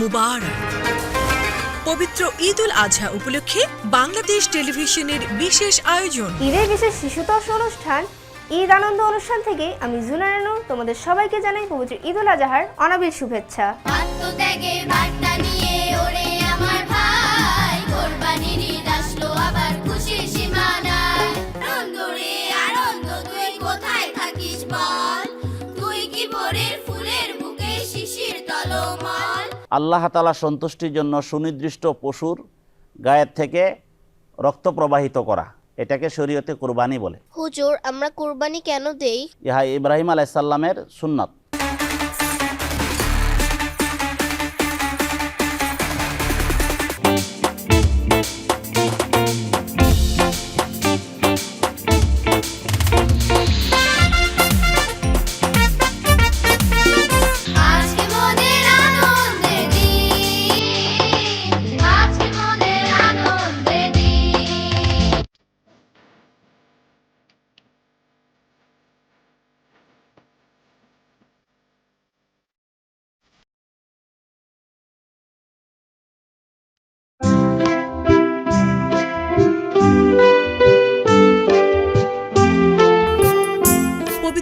মুবারক। পবিত্র ঈদ উল আজহা উপলক্ষে বাংলাদেশ টেলিভিশনের বিশেষ আয়োজন। ঈদের বিশেষ শিশুতোষ অনুষ্ঠান ঈদ আনন্দ অনুষ্ঠান থেকে আমি জুনারানু তোমাদের সবাইকে জানাই পবিত্র ঈদ উল আজহার অনাবিল শুভেচ্ছা। আত্মত্যাগের আল্লাহ তালা সন্তুষ্টির জন্য সুনির্দিষ্ট পশুর গায়ের থেকে রক্ত প্রবাহিত করা। এটাকে শরীয়তে কুরবানি বলে। হুজুর আমরা কুরবানি কেন দেই? ইহা ইব্রাহিম আলাইসাল্লামের সুন্নত।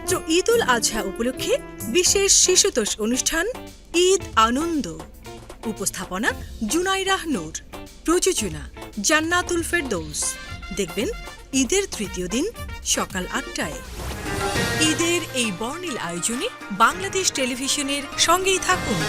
পবিত্র ঈদ উল আজহা উপলক্ষে বিশেষ শিশুতোষ অনুষ্ঠান ঈদ আনন্দ। উপস্থাপনা জুনাইরাহ নূর। প্রযোজনা জান্নাতুল ফেরদৌস। দেখবেন ঈদের তৃতীয় দিন সকাল আটটায়। ঈদের এই বর্ণিল আয়োজনে বাংলাদেশ টেলিভিশনের সঙ্গেই থাকুন।